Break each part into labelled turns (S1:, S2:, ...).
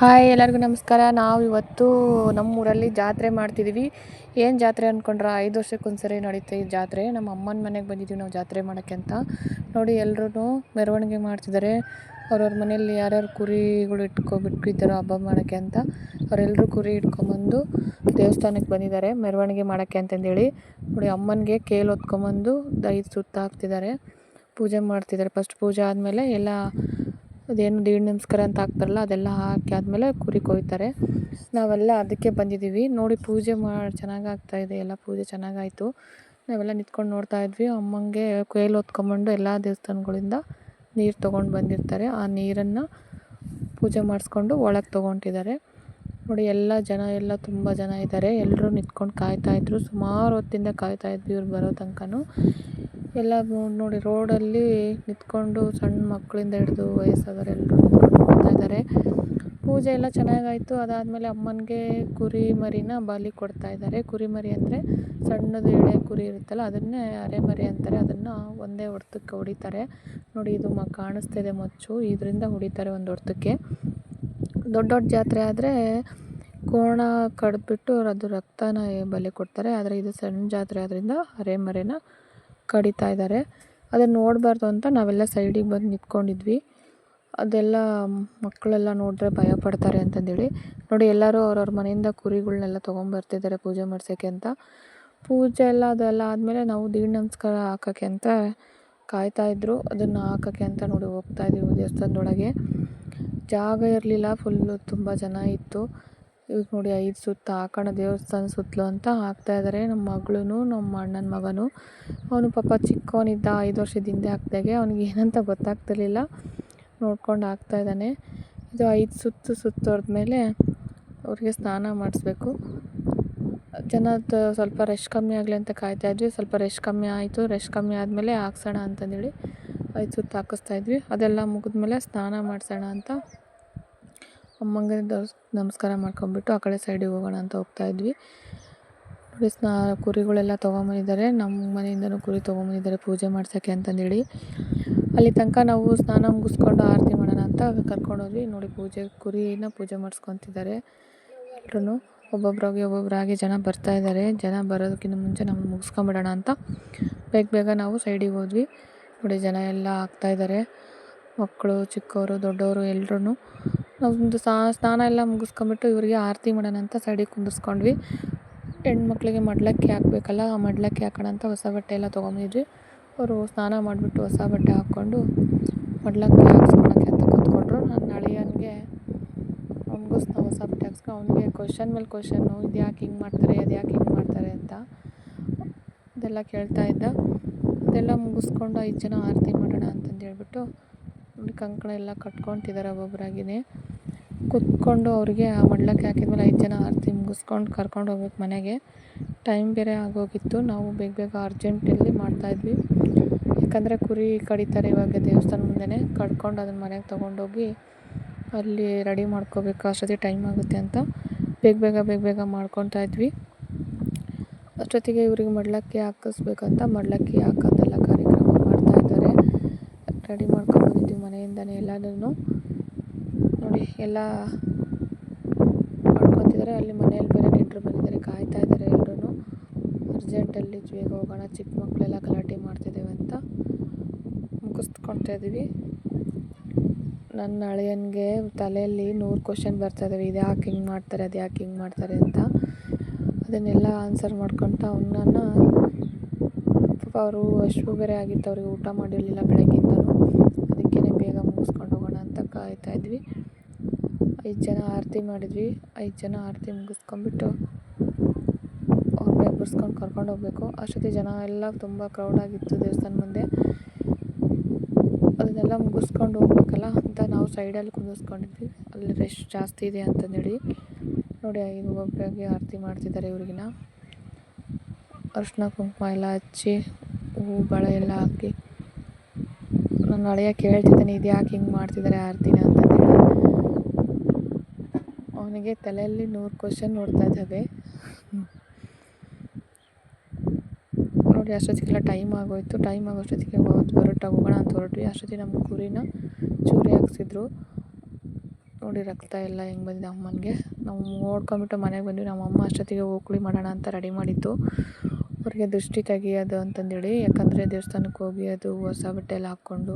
S1: Hi ಎಲ್ಲರಿಗೂ ನಮಸ್ಕಾರ. ನಾವು ಇವತ್ತು ನಮ್ಮೂರಲ್ಲಿ ಜಾತ್ರೆ ಮಾಡ್ತಿದ್ದೀವಿ ಏನು ಜಾತ್ರೆ ಅಂದ್ಕೊಂಡ್ರೆ ಐದು ವರ್ಷಕ್ಕೊಂದ್ಸರಿ ನಡೀತೆ ಈ ಜಾತ್ರೆ. ನಮ್ಮ ಅಮ್ಮನ ಮನೆಗೆ ಬಂದಿದ್ದೀವಿ ನಾವು ಜಾತ್ರೆ ಮಾಡೋಕ್ಕೆ ಅಂತ. ನೋಡಿ ಎಲ್ಲರೂ ಮೆರವಣಿಗೆ ಮಾಡ್ತಿದ್ದಾರೆ ಅವ್ರವ್ರ ಮನೆಯಲ್ಲಿ ಯಾರ್ಯಾರು ಕುರಿಗಳು ಇಟ್ಕೊಬಿಟ್ಟಿದ್ದಾರೋ ಹಬ್ಬ ಮಾಡೋಕ್ಕೆ ಅಂತ. ಅವರೆಲ್ಲರೂ ಕುರಿ ಇಟ್ಕೊಂಬಂದು ದೇವಸ್ಥಾನಕ್ಕೆ ಬಂದಿದ್ದಾರೆ ಮೆರವಣಿಗೆ ಮಾಡೋಕ್ಕೆ ಅಂತಂದೇಳಿ. ನೋಡಿ, ಅಮ್ಮನಿಗೆ ಕೇಲ್ ಹೊತ್ಕೊಂಬಂದು ಐದು ಸುತ್ತ ಹಾಕ್ತಿದ್ದಾರೆ ಪೂಜೆ ಮಾಡ್ತಿದ್ದಾರೆ ಫಸ್ಟ್ ಪೂಜೆ ಆದಮೇಲೆ ಎಲ್ಲ ಅದೇನು ದೇವಿ ನಮಸ್ಕಾರ ಅಂತ ಹಾಕ್ತಾರಲ್ಲ, ಅದೆಲ್ಲ ಹಾಕಿ ಆದಮೇಲೆ ಕುರಿ ಕೊಯ್ತಾರೆ. ನಾವೆಲ್ಲ ಅದಕ್ಕೆ ಬಂದಿದ್ದೀವಿ. ನೋಡಿ ಪೂಜೆ ಮಾಡಿ ಚೆನ್ನಾಗಿ ಇದೆ ಎಲ್ಲ, ಪೂಜೆ ಚೆನ್ನಾಗಾಯಿತು. ನಾವೆಲ್ಲ ನಿಂತ್ಕೊಂಡು ನೋಡ್ತಾ ಇದ್ವಿ. ಅಮ್ಮಂಗೆ ಕೊಯ್ಲು ಹೊತ್ಕೊಂಬಂಡು ಎಲ್ಲ ದೇವಸ್ಥಾನಗಳಿಂದ ನೀರು ತೊಗೊಂಡು ಬಂದಿರ್ತಾರೆ. ಆ ನೀರನ್ನು ಪೂಜೆ ಮಾಡಿಸ್ಕೊಂಡು ಒಳಗೆ ತೊಗೊತಿದ್ದಾರೆ ನೋಡಿ, ಎಲ್ಲ ಜನ, ಎಲ್ಲ ತುಂಬ ಜನ ಇದ್ದಾರೆ ಎಲ್ಲರೂ ನಿಂತ್ಕೊಂಡು ಕಾಯ್ತಾಯಿದ್ರು ಸುಮಾರು ಹೊತ್ತಿಂದ ಕಾಯ್ತಾಯಿದ್ವಿ ಇವ್ರು ಬರೋ ತನಕನೂ. ಎಲ್ಲ ನೋಡಿ, ರೋಡಲ್ಲಿ ನಿಂತ್ಕೊಂಡು ಸಣ್ಣ ಮಕ್ಕಳಿಂದ ಹಿಡಿದು ವಯಸ್ಸಾದವರೆಲ್ಲರೂ ನಿಂತ್ಕೊಂಡು ಇದ್ದಾರೆ ಪೂಜೆ ಎಲ್ಲ ಚೆನ್ನಾಗಾಯಿತು. ಅದಾದಮೇಲೆ ಅಮ್ಮನಿಗೆ ಕುರಿ ಮರಿನ ಬಲಿ ಕೊಡ್ತಾ ಇದ್ದಾರೆ ಕುರಿ ಮರಿ ಅಂದರೆ ಸಣ್ಣದು ಎಳೆ ಕುರಿ ಇರುತ್ತಲ್ಲ, ಅದನ್ನೇ ಅರೆ ಮರಿ ಅಂತಾರೆ. ಅದನ್ನು ಒಂದೇ ಹೊಡ್ತಕ್ಕೆ ಹೊಡಿತಾರೆ. ನೋಡಿ, ಇದು ಮ ಕಾಣಿಸ್ತಿದೆ ಮಚ್ಚು. ಇದರಿಂದ ಹೊಡಿತಾರೆ ಒಂದು ಹೊಡ್ತಕ್ಕೆ ದೊಡ್ಡ ದೊಡ್ಡ ಜಾತ್ರೆ ಆದರೆ ಕೋಣ ಕಡಿದ್ಬಿಟ್ಟು ಅದು ರಕ್ತನ ಬಲಿ ಕೊಡ್ತಾರೆ. ಆದರೆ ಇದು ಸಣ್ಣ ಜಾತ್ರೆ ಆದ್ದರಿಂದ ಅರೆ ಮರಿನ ಕಡಿತಾ ಇದ್ದಾರೆ ಅದನ್ನು ನೋಡಬಾರ್ದು ಅಂತ ನಾವೆಲ್ಲ ಸೈಡಿಗೆ ಬಂದು ನಿಂತ್ಕೊಂಡಿದ್ವಿ. ಅದೆಲ್ಲ ಮಕ್ಕಳೆಲ್ಲ ನೋಡಿದ್ರೆ ಭಯ ಪಡ್ತಾರೆ ಅಂತಂದೇಳಿ. ನೋಡಿ ಎಲ್ಲರೂ ಅವ್ರವ್ರ ಮನೆಯಿಂದ ಕುರಿಗಳನ್ನೆಲ್ಲ ತೊಗೊಂಬರ್ತಿದ್ದಾರೆ ಪೂಜೆ ಮಾಡ್ಸೋಕ್ಕೆ ಅಂತ. ಪೂಜೆ ಎಲ್ಲ ಅದೆಲ್ಲ ಆದಮೇಲೆ ನಾವು ದೀಡ್ ನಮಸ್ಕಾರ ಹಾಕೋಕ್ಕೆ ಅಂತ ಕಾಯ್ತಾಯಿದ್ರು ಅದನ್ನು ಹಾಕೋಕ್ಕೆ ಅಂತ ನೋಡಿ ಹೋಗ್ತಾಯಿದ್ದೀವಿ ದೇವಸ್ಥಾನದೊಳಗೆ. ಜಾಗ ಇರಲಿಲ್ಲ ಫುಲ್ಲು ತುಂಬ ಜನ ಇತ್ತು. ಈಗ ನೋಡಿ ಐದು ಸುತ್ತು ಹಾಕೋಣ ದೇವಸ್ಥಾನ ಸುತ್ತಲು ಅಂತ ಹಾಕ್ತಾ ಇದ್ದಾರೆ ನಮ್ಮ ಮಗಳೂ ನಮ್ಮ ಅಣ್ಣನ ಮಗನೂ. ಅವನು ಪಾಪ ಚಿಕ್ಕವನಿದ್ದ ಐದು ವರ್ಷದ ಹಿಂದೆ ಹಾಕ್ದಾಗೆ ಅವ್ನಿಗೆ ಏನಂತ ಗೊತ್ತಾಗ್ತಿರ್ಲಿಲ್ಲ. ನೋಡ್ಕೊಂಡು ಹಾಕ್ತಾ ಇದ್ದಾನೆ ಇದು ಐದು ಸುತ್ತು ಸುತ್ತೋದ್ಮೇಲೆ ಅವ್ರಿಗೆ ಸ್ನಾನ ಮಾಡಿಸ್ಬೇಕು. ಜನದ ಸ್ವಲ್ಪ ರೆಶ್ ಕಮ್ಮಿ ಆಗಲಿ ಅಂತ ಕಾಯ್ತಾ ಇದ್ವಿ. ಸ್ವಲ್ಪ ರಶ್ ಕಮ್ಮಿ ಆಯಿತು. ರೆಶ್ ಕಮ್ಮಿ ಆದಮೇಲೆ ಹಾಕ್ಸೋಣ ಅಂತಂದೇಳಿ ಐದು ಸುತ್ತು ಹಾಕಿಸ್ತಾ ಇದ್ವಿ. ಅದೆಲ್ಲ ಮುಗಿದ್ಮೇಲೆ ಸ್ನಾನ ಮಾಡಿಸೋಣ ಅಂತ ಅಮ್ಮಂಗೆ ದರ್ಸ್, ನಮಸ್ಕಾರ ಮಾಡ್ಕೊಂಬಿಟ್ಟು ಆ ಕಡೆ ಸೈಡಿಗೆ ಹೋಗೋಣ ಅಂತ ಹೋಗ್ತಾ ಇದ್ವಿ. ನೋಡಿ ಸ್ನಾ, ಕುರಿಗಳೆಲ್ಲ ತೊಗೊಂಬಂದಿದ್ದಾರೆ. ನಮ್ಮ ಮನೆಯಿಂದನೂ ಕುರಿ ತೊಗೊಂಬಂದಿದ್ದಾರೆ ಪೂಜೆ ಮಾಡ್ಸೋಕ್ಕೆ ಅಂತಂದೇಳಿ. ಅಲ್ಲಿ ತನಕ ನಾವು ಸ್ನಾನ ಮುಗಿಸ್ಕೊಂಡು ಆರತಿ ಮಾಡೋಣ ಅಂತ ಕರ್ಕೊಂಡೋದ್ವಿ ನೋಡಿ ಪೂಜೆ, ಕುರಿನ ಪೂಜೆ ಮಾಡಿಸ್ಕೊತಿದ್ದಾರೆ ಎಲ್ಲರೂ ಒಬ್ಬೊಬ್ಬರಾಗಿ ಒಬ್ಬೊಬ್ಬರಾಗಿ ಜನ ಬರ್ತಾ ಇದ್ದಾರೆ. ಜನ ಬರೋದಕ್ಕಿಂತ ಮುಂಚೆ ನಾವು ಮುಗಿಸ್ಕೊಂಬಿಡೋಣ ಅಂತ ಬೇಗ ಬೇಗ ನಾವು ಸೈಡಿಗೆ ಹೋದ್ವಿ. ನೋಡಿ ಜನ ಎಲ್ಲ ಆಗ್ತಾಯಿದ್ದಾರೆ ಮಕ್ಕಳು, ಚಿಕ್ಕವರು, ದೊಡ್ಡವರು ಎಲ್ರೂ ನಮ್ಮದು ಸ್ನಾನ ಎಲ್ಲ ಮುಗಿಸ್ಕೊಂಬಿಟ್ಟು ಇವರಿಗೆ ಆರತಿ ಮಾಡೋಣ ಅಂತ ಸೈಡಿಗೆ ಕುಂದಿರ್ಸ್ಕೊಂಡ್ವಿ. ಹೆಣ್ಮಕ್ಳಿಗೆ ಮಡ್ಲಕ್ಕಿ ಹಾಕಬೇಕಲ್ಲ, ಆ ಮಡ್ಲಕ್ಕಿ ಹಾಕೋಣ ಅಂತ ಹೊಸ ಬಟ್ಟೆ ಎಲ್ಲ ತೊಗೊಂಬಂದಿದ್ವಿ. ಅವರು ಸ್ನಾನ ಮಾಡಿಬಿಟ್ಟು ಹೊಸ ಬಟ್ಟೆ ಹಾಕ್ಕೊಂಡು ಮಡ್ಲಕ್ಕಿ ಹಾಕ್ಸ್ಕೊಳಕ್ಕೆ ಅಂತ ಕೂತ್ಕೊಂಡ್ರು. ನನ್ನ ಅಳಿಯನಿಗೆ ಅವ್ನಿಗೂ ಸ್ನಾ ಹೊಸ ಬಟ್ಟೆ ಹಾಕ್ಸ್ಕೊ, ಅವನಿಗೆ ಕ್ವಶನ್ ಮೇಲೆ ಕ್ವಶನ್ನು ಇದು ಯಾಕೆ ಹಿಂಗೆ ಮಾಡ್ತಾರೆ, ಅದು ಯಾಕೆ ಹಿಂಗೆ ಮಾಡ್ತಾರೆ ಅಂತ ಅದೆಲ್ಲ ಕೇಳ್ತಾ ಇದ್ದ. ಅದೆಲ್ಲ ಮುಗಿಸ್ಕೊಂಡು ಐದು ಜನ ಆರತಿ ಮಾಡೋಣ ಅಂತಂದು ಹೇಳ್ಬಿಟ್ಟು ಕಂಕಣ ಎಲ್ಲ ಕಟ್ಕೊತಿದ್ದಾರೆ ಒಬ್ಬೊಬ್ಬರಾಗಿನೇ ಕುತ್ಕೊಂಡು ಅವ್ರಿಗೆ ಆ ಮಂಡಕ್ಕಿ ಹಾಕಿದ್ಮೇಲೆ ಐದು ಜನ ಆರತಿ ಮುಗಿಸ್ಕೊಂಡು ಕರ್ಕೊಂಡು ಹೋಗ್ಬೇಕು ಮನೆಗೆ. ಟೈಮ್ ಬೇರೆ ಆಗೋಗಿತ್ತು. ನಾವು ಬೇಗ ಬೇಗ ಅರ್ಜೆಂಟಲ್ಲಿ ಮಾಡ್ತಾಯಿದ್ವಿ ಯಾಕಂದರೆ ಕುರಿ ಕಡಿತಾರೆ ಇವಾಗ ದೇವಸ್ಥಾನ ಮುಂದೆನೇ. ಕಡ್ಕೊಂಡು ಅದನ್ನ ಮನೆಗೆ ತೊಗೊಂಡೋಗಿ ಅಲ್ಲಿ ರೆಡಿ ಮಾಡ್ಕೋಬೇಕು. ಅಷ್ಟೊತ್ತಿಗೆ ಟೈಮ್ ಆಗುತ್ತೆ ಅಂತ ಬೇಗ ಬೇಗ ಬೇಗ ಬೇಗ ಮಾಡ್ಕೊತಾ ಇದ್ವಿ. ಅಷ್ಟೊತ್ತಿಗೆ ಇವ್ರಿಗೆ ಮಡ್ಲಕ್ಕಿ ಹಾಕಿಸ್ಬೇಕಂತ ಮಡ್ಲಕ್ಕಿ ಹಾಕೋದೆಲ್ಲ ಕಾರ್ಯಕ್ರಮ ಮಾಡ್ತಾಯಿದ್ದಾರೆ ರೆಡಿ ಮಾಡ್ಕೊಂಡ್ಬಂದಿದ್ವಿ ಮನೆಯಿಂದನೇ ಎಲ್ಲದನ್ನು ನೋಡಿ ಎಲ್ಲ ಮಾಡ್ಕೊತಿದ್ದಾರೆ. ಅಲ್ಲಿ ಮನೆಯಲ್ಲಿ ಬೇರೆ ನೆಂಟರು ಬಂದಿದ್ದಾರೆ, ಕಾಯ್ತಾ ಇದ್ದಾರೆ ಎಲ್ಲರೂ ಅರ್ಜೆಂಟಲ್ಲಿ ಬೇಗ ಹೋಗೋಣ, ಚಿಕ್ಕ ಮಕ್ಕಳೆಲ್ಲ ಗಲಾಟೆ ಮಾಡ್ತಿದ್ದೇವೆ ಅಂತ ಮುಗಿಸ್ಕೊಳ್ತಾ ಇದ್ದೀವಿ ನನ್ನ ಅಳಿಯನಿಗೆ ತಲೆಯಲ್ಲಿ ನೂರು ಕ್ವಶನ್ ಬರ್ತಾಯಿದ್ದಾವೆ ಇದು ಯಾಕೆ ಹಿಂಗೆ ಮಾಡ್ತಾರೆ, ಅದು ಯಾಕೆ ಹಿಂಗೆ ಮಾಡ್ತಾರೆ ಅಂತ. ಅದನ್ನೆಲ್ಲ ಆನ್ಸರ್ ಮಾಡ್ಕೊತ ಅವನನ್ನು ಪಾಪ ಅವರು ಅಷ್ಟು ಬೇರೆ ಆಗಿತ್ತು ಅವ್ರಿಗೆ ಊಟ ಮಾಡಿರಲಿಲ್ಲ ಬೆಳಗ್ಗಿಂದನೂ. ಅದಕ್ಕೇ ಬೇಗ ಮುಗಿಸ್ಕೊಂಡು ಹೋಗೋಣ ಅಂತ ಕಾಯ್ತಾ ಇದ್ವಿ. ಐದು ಜನ ಆರತಿ ಮಾಡಿದ್ವಿ. ಐದು ಜನ ಆರತಿ ಮುಗಿಸ್ಕೊಂಬಿಟ್ಟು ಅವ್ರನ್ನ ಎಬ್ಬರಿಸ್ಕೊಂಡು ಕರ್ಕೊಂಡು ಹೋಗಬೇಕು. ಅಷ್ಟೊತ್ತಿಗೆ ಜನ ಎಲ್ಲ ತುಂಬ ಕ್ರೌಡಾಗಿತ್ತು ದೇವಸ್ಥಾನ ಮುಂದೆ. ಅದನ್ನೆಲ್ಲ ಮುಗಿಸ್ಕೊಂಡು ಹೋಗ್ಬೇಕಲ್ಲ ಅಂತ ನಾವು ಸೈಡಲ್ಲಿ ಕುಂದಿಸ್ಕೊಂಡಿದ್ವಿ ಅಲ್ಲಿ ರೆಸ್ಟ್ ಜಾಸ್ತಿ ಇದೆ ಅಂತಂದೇಳಿ. ನೋಡಿ, ಐದು ಒಬ್ಬರಾಗಿ ಆರತಿ ಮಾಡ್ತಿದ್ದಾರೆ ಇವ್ರಿಗಿನ ಅರ್ಶಿನ ಕುಂಕುಮ ಎಲ್ಲ ಹಚ್ಚಿ ಹೂವು ಬಳೆ ಎಲ್ಲ ಹಾಕಿ. ನನ್ನ ಅಳಿಯ ಕೇಳ್ತಿದ್ದಾನೆ ಇದು ಯಾಕೆ ಹಿಂಗೆ ಮಾಡ್ತಿದ್ದಾರೆ ಆರತಿನ ಅಂತಂದೇಳಿ ಅವನಿಗೆ ತಲೆಯಲ್ಲಿ ನೂರು ಕ್ವಶನ್ ನೋಡ್ತಾ ಇದ್ದಾವೆ. ನೋಡಿ, ಅಷ್ಟೊತ್ತಿಗೆಲ್ಲ ಟೈಮ್ ಆಗೋಯ್ತು. ಟೈಮ್ ಆಗೋಷ್ಟೊತ್ತಿಗೆ ಹೊರಟು ಹೋಗೋಣ ಅಂತ ಹೊರಟ್ವಿ ಅಷ್ಟೊತ್ತಿಗೆ ನಮ್ಮ ಕುರಿನ ಚೂರಿ ಹಾಕ್ಸಿದ್ರು. ನೋಡಿ, ರಕ್ತ ಎಲ್ಲ ಹೆಂಗೆ ಬಂದಿದೆ ಅಮ್ಮನಿಗೆ. ನಾವು ನೋಡ್ಕೊಂಬಿಟ್ಟು ಮನೆಗೆ ಬಂದ್ವಿ. ನಮ್ಮ ಅಮ್ಮ ಅಷ್ಟೊತ್ತಿಗೆ ಓಕುಳಿ ಮಾಡೋಣ ಅಂತ ರೆಡಿ ಮಾಡಿತ್ತು ಅವ್ರಿಗೆ ದೃಷ್ಟಿ ತೆಗಿಯೋದು ಅಂತಂದೇಳಿ, ಯಾಕಂದರೆ ದೇವಸ್ಥಾನಕ್ಕೆ ಹೋಗಿ ಅದು ಹೊಸ ಬಟ್ಟೆ ಎಲ್ಲ ಹಾಕ್ಕೊಂಡು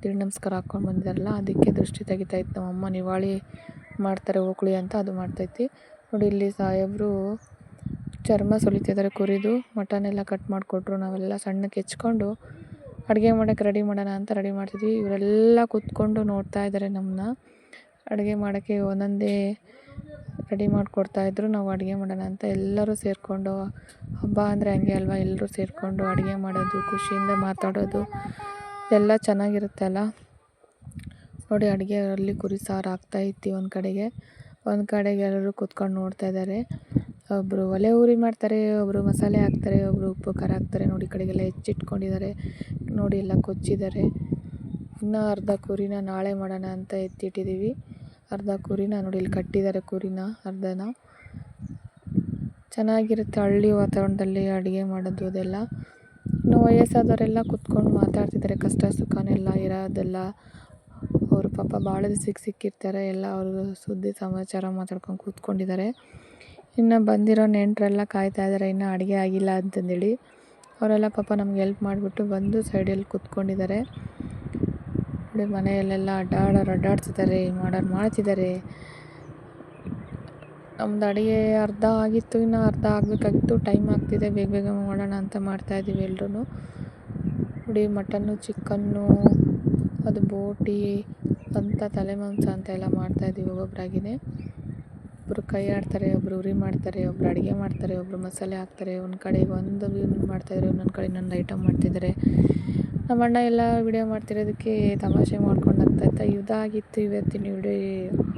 S1: ತಿರುಗಿ ನಮಸ್ಕಾರ ಹಾಕ್ಕೊಂಡು ಬಂದಿದ್ದಾರಲ್ಲ, ಅದಕ್ಕೆ ದೃಷ್ಟಿ ತೆಗಿತಾ ಇತ್ತು ನಮ್ಮ ಅಮ್ಮ. ನಿವಾಳಿ ಮಾಡ್ತಾರೆ ಓಕುಳಿ ಅಂತ ಅದು ಮಾಡ್ತೈತಿ. ನೋಡಿ ಇಲ್ಲಿ ಸಾಹೇಬರು ಚರ್ಮ ಸುಲಿತಿದ್ದಾರೆ ಕುರಿದು, ಮಟನ್ ಎಲ್ಲ ಕಟ್ ಮಾಡಿಕೊಟ್ರು, ನಾವೆಲ್ಲ ಸಣ್ಣಕ್ಕೆ ಹೆಚ್ಕೊಂಡು ಅಡುಗೆ ಮಾಡೋಕ್ಕೆ ರೆಡಿ ಮಾಡೋಣ ಅಂತ ರೆಡಿ ಮಾಡ್ತಿದ್ವಿ. ಇವರೆಲ್ಲ ಕೂತ್ಕೊಂಡು ನೋಡ್ತಾ ಇದ್ದಾರೆ ನಮ್ಮನ್ನ ಅಡುಗೆ ಮಾಡೋಕ್ಕೆ ಒಂದೊಂದೇ ರೆಡಿ ಮಾಡಿಕೊಡ್ತಾಯಿದ್ರು ನಾವು ಅಡುಗೆ ಮಾಡೋಣ ಅಂತ ಎಲ್ಲರೂ ಸೇರಿಕೊಂಡು, ಹಬ್ಬ ಅಂದರೆ ಹಂಗೆ ಅಲ್ವಾ? ಎಲ್ಲರೂ ಸೇರಿಕೊಂಡು ಅಡುಗೆ ಮಾಡೋದು, ಖುಷಿಯಿಂದ ಮಾತಾಡೋದು ಎಲ್ಲ ಚೆನ್ನಾಗಿರುತ್ತೆ ಅಲ್ಲ? ನೋಡಿ ಅಡುಗೆಯಲ್ಲಿ ಕುರಿ ಸಾರು ಆಗ್ತಾಯಿತ್ತು ಒಂದು ಕಡೆಗೆ. ಒಂದು ಕಡೆಗೆ ಎಲ್ಲರೂ ಕೂತ್ಕೊಂಡು ನೋಡ್ತಾ ಇದ್ದಾರೆ. ಒಬ್ಬರು ಒಲೆ ಉರಿ ಮಾಡ್ತಾರೆ ಒಬ್ಬರು ಮಸಾಲೆ ಹಾಕ್ತಾರೆ ಒಬ್ಬರು ಉಪ್ಪು ಖಾರ ಹಾಕ್ತಾರೆ. ನೋಡಿ, ಈ ಕಡೆಗೆಲ್ಲ ಹೆಚ್ಚಿಟ್ಕೊಂಡಿದ್ದಾರೆ. ನೋಡಿ, ಎಲ್ಲ ಕೊಚ್ಚಿದ್ದಾರೆ. ಇನ್ನೂ ಅರ್ಧ ಕುರಿನ ನಾಳೆ ಮಾಡೋಣ ಅಂತ ಎತ್ತಿಟ್ಟಿದ್ದೀವಿ. ಅರ್ಧ ಕುರಿನ ನೋಡಿ, ಇಲ್ಲಿ ಕಟ್ಟಿದ್ದಾರೆ ಕುರಿನ, ಅರ್ಧನ. ಚೆನ್ನಾಗಿರುತ್ತೆ ಹಳ್ಳಿ ವಾತಾವರಣದಲ್ಲಿ ಅಡುಗೆ ಮಾಡೋದು ಅದೆಲ್ಲ. ಇನ್ನು ವಯಸ್ಸಾದವರೆಲ್ಲ ಕೂತ್ಕೊಂಡು ಮಾತಾಡ್ತಿದ್ದಾರೆ. ಕಷ್ಟ ಸುಖನೆಲ್ಲ, ಇರೋದೆಲ್ಲ. ಅವರು ಪಾಪ ಭಾಳ ದಿವ್ಸಕ್ಕೆ ಸಿಕ್ಕಿರ್ತಾರೆ. ಎಲ್ಲ ಅವರು ಸುದ್ದಿ ಸಮಾಚಾರ ಮಾತಾಡ್ಕೊಂಡು ಕೂತ್ಕೊಂಡಿದ್ದಾರೆ. ಇನ್ನು ಬಂದಿರೋ ನೆಂಟರೆಲ್ಲ ಕಾಯ್ತಾ ಇದ್ದಾರೆ ಇನ್ನೂ ಅಡುಗೆ ಆಗಿಲ್ಲ ಅಂತಂದೇಳಿ. ಅವರೆಲ್ಲ ಪಾಪ ನಮ್ಗೆ ಹೆಲ್ಪ್ ಮಾಡಿಬಿಟ್ಟು ಬಂದು ಸೈಡಲ್ಲಿ ಕೂತ್ಕೊಂಡಿದ್ದಾರೆ. ನೋಡಿ, ಮನೆಯಲ್ಲೆಲ್ಲ ಅಡ್ಡಾಡೋರು ಅಡ್ಡಾಡ್ತಿದ್ದಾರೆ ಮಾಡೋರು ಮಾಡ್ತಿದ್ದಾರೆ. ನಮ್ದು ಅಡುಗೆ ಅರ್ಧ ಆಗಿತ್ತು. ಇನ್ನು ಅರ್ಧ ಆಗಬೇಕಾಗಿತ್ತು. ಟೈಮ್ ಆಗ್ತಿದೆ. ಬೇಗ ಬೇಗ ಮಾಡೋಣ ಅಂತ ಮಾಡ್ತಾಯಿದ್ದೀವಿ ಎಲ್ಲರೂ ನೋಡಿ, ಮಟನ್ನು ಚಿಕನ್ನು ಅದು ಬೋಟಿ ಅಂತ ತಲೆ ಮಾಂಸ ಅಂತ ಎಲ್ಲ ಮಾಡ್ತಾಯಿದ್ದೀವಿ ಒಬ್ಬೊಬ್ಬರಾಗಿನೇ ಒಬ್ಬರು ಕೈ ಆಡ್ತಾರೆ ಒಬ್ಬರು ಉರಿ ಮಾಡ್ತಾರೆ ಒಬ್ಬರು ಅಡುಗೆ ಮಾಡ್ತಾರೆ ಒಬ್ಬರು ಮಸಾಲೆ ಹಾಕ್ತಾರೆ. ಒಂದು ಕಡೆ ಒಂದು ಮಾಡ್ತಾಯಿದ್ರೆ ಒಂದೊಂದು ಕಡೆ ಇನ್ನೊಂದು ಐಟಮ್ ಮಾಡ್ತಿದ್ದಾರೆ ನಮ್ಮ ಅಣ್ಣ ಎಲ್ಲ ವಿಡಿಯೋ ಮಾಡ್ತಿರೋದಕ್ಕೆ ತಮಾಷೆ ಮಾಡ್ಕೊಂಡು ಆಗ್ತಾಯಿತ್ತು ಇದಾಗಿತ್ತು ಇವತ್ತಿನ ವಿಡಿಯೋ